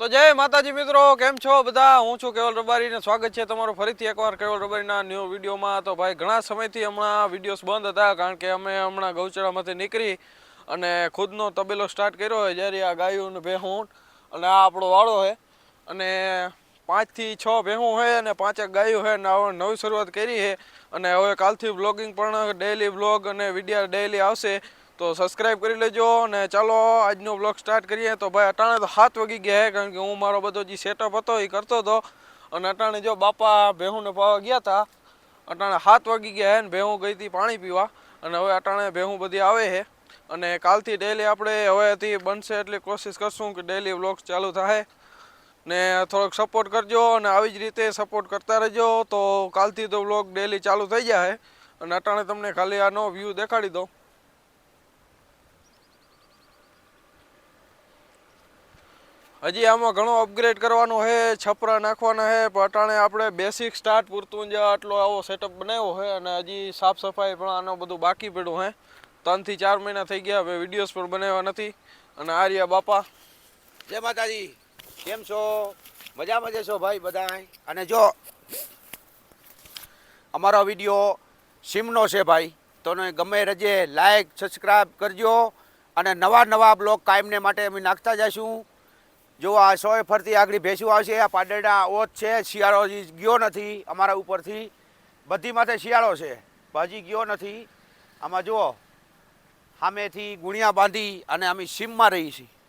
તો જય માતાજી મિત્રો, કેમ છો બધા? હું છું કેવલ રબારી ને સ્વાગત છે તમારું ફરીથી એકવાર કેવલ રબારીના ન્યૂ વિડીયોમાં તો ભાઈ, ઘણા સમયથી હમણાં વિડીયોઝ બંધ હતા, કારણ કે અમે હમણાં ગૌચરામાંથી નીકળી અને ખુદનો તબેલો સ્ટાર્ટ કર્યો હોય જ્યારે આ ગાયું ને ભેહું અને આ આપણો વાળો છે. અને પાંચથી છ ભેહું છે અને પાંચેક ગાયું છે અને હવે નવી શરૂઆત કરી છે. અને હવે કાલથી બ્લોગિંગ પણ ડેઈલી બ્લોગ અને વિડીયા ડેઈલી આવશે. તો સબસ્ક્રાઇબ કરી લેજો અને ચાલો આજનો બ્લોગ સ્ટાર્ટ કરીએ. તો ભાઈ અટાણે તો હાથ વગી ગયા કારણ કે હું મારો બધો જે સેટઅપ હતો એ કરતો હતો. અને અટાણે જો બાપા, ભેહુંને પાવા ગયા હતા અટાણે હાથ વાગી ગયા હે ને ભેહું ગઈ હતી પાણી પીવા. અને હવે અટાણે ભેહું બધી આવે છે અને કાલથી ડેલી આપણે હવેથી બનશે એટલી કોશિશ કરશું કે ડેલી વ્લોગ્સ ચાલુ થાય. ને થોડોક સપોર્ટ કરજો અને આવી જ રીતે સપોર્ટ કરતા રહેજો. તો કાલથી તો વ્લોગ ડેલી ચાલુ થઈ જાય અને અટાણે તમને ખાલી આનો વ્યૂ દેખાડી દઉં. હજી આમાં ઘણો અપગ્રેડ કરવાનો છે છપરા નાખવાના છે પણ અટાણે આપણે બેસિક સ્ટાર્ટ પૂરતું જ આટલો આવો સેટઅપ બનાવ્યો છે અને હજી સાફ સફાઈ પણ આનો બધું બાકી પડ્યું છે ત્રણથી ચાર મહિના થઈ ગયા, હવે વિડીયોઝ પણ બનાવ્યા નથી. અને આર્યા બાપા. જય માતાજી. કેમ છો? મજામાં જ છો ભાઈ બધા અને જો, અમારો વીડિયો સિમનો છે ભાઈ. તો ગમે રજે લાઈક સબસ્ક્રાઈબ કરજો. અને નવા નવા બ્લોગ કાયમને માટે અમે નાખતા જઈશું જો આ સોએ ફરતી આગળ ભેંસું આવશે આ પાડેડા ઓત છે, શિયાળો ગયો નથી અમારા ઉપરથી. બધી માથે શિયાળો છે હજી ગયો નથી. આમાં જુઓ, સામેથી ગુણિયા બાંધી અને અમે સીમમાં રહી છીએ